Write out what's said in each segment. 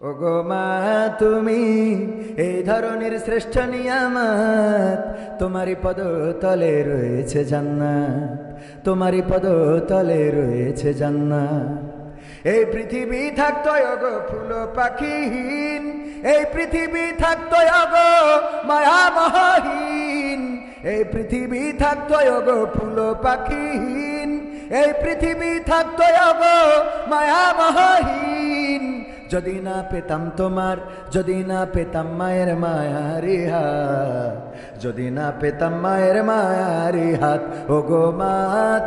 ওগো মা, তুমি এই ধরনের শ্রেষ্ঠ নিয়ামত তোমারই পদ তলে রয়েছে জান্নাত, তোমারই পদ তলে রয়েছে জান্নাত। এই পৃথিবী থাকতো অগো ফুল পাখিহীন, এই পৃথিবী থাকতো মায়া মহাহীন এই পৃথিবী থাকতো অগো ফুল পাখিহীন, এই পৃথিবী থাকতো মায়া মহাহীন যদি না পেতাম তোমার যদি না পেতাম মায়ের মায়ারি হাত যদি না পেতাম মায়ের মায়ারি হাত ও গো মা,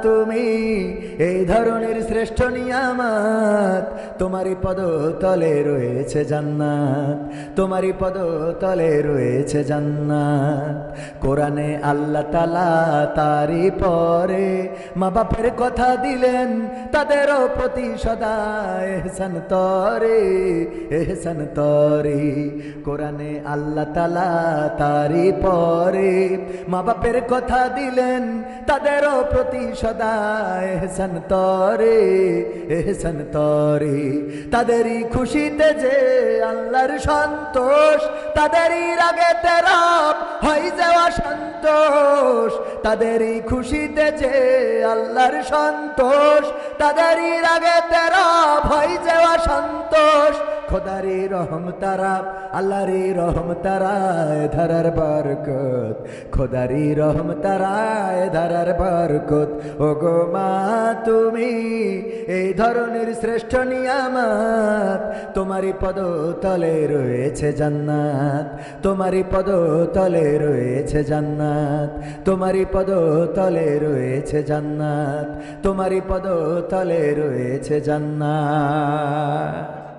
তুমি এই ধরনের শ্রেষ্ঠ নিয়ামাত। তোমারই পদ তলে রয়েছে জান্নাত, তোমারই পদ তলে রয়েছে জান্নাত। কোরআনে আল্লাহ তালা তারি পরে মা বাপের কথা দিলেন, তাদেরও প্রতি সদা এহসান তরে এহসান তরে। কোরআনে আল্লাহ তালা তারি পরে মা বাপের কথা দিলেন, তাদেরও প্রতি সদা, এহসান তরে এহসান তরে। তাদেরই খুশিতে যে আল্লাহর সন্তোষ, তাদেরই রাগে তেরাপ হয়ে যাওয়া সন্তোষ তাদেরই খুশিতে যে আল্লাহর সন্তোষ, তাদেরই রাগে তেরাপ হয়ে যাওয়া সন্তোষ খোদারি রহম তারা, আল্লাহরি রহম তারায় ধারার বরকত। খোদারি রহম তারায় ধারার বরকত। ও গো মা, তুমি এই ধরনের শ্রেষ্ঠ নিয়ামত, তোমারই পদ তলে রয়েছে জান্নাত। তোমারই পদ তলে রয়েছে জান্নাত। তোমারই পদ তলে রয়েছে জান্নাত। তোমারই পদ তলে রয়েছে জান্নাত।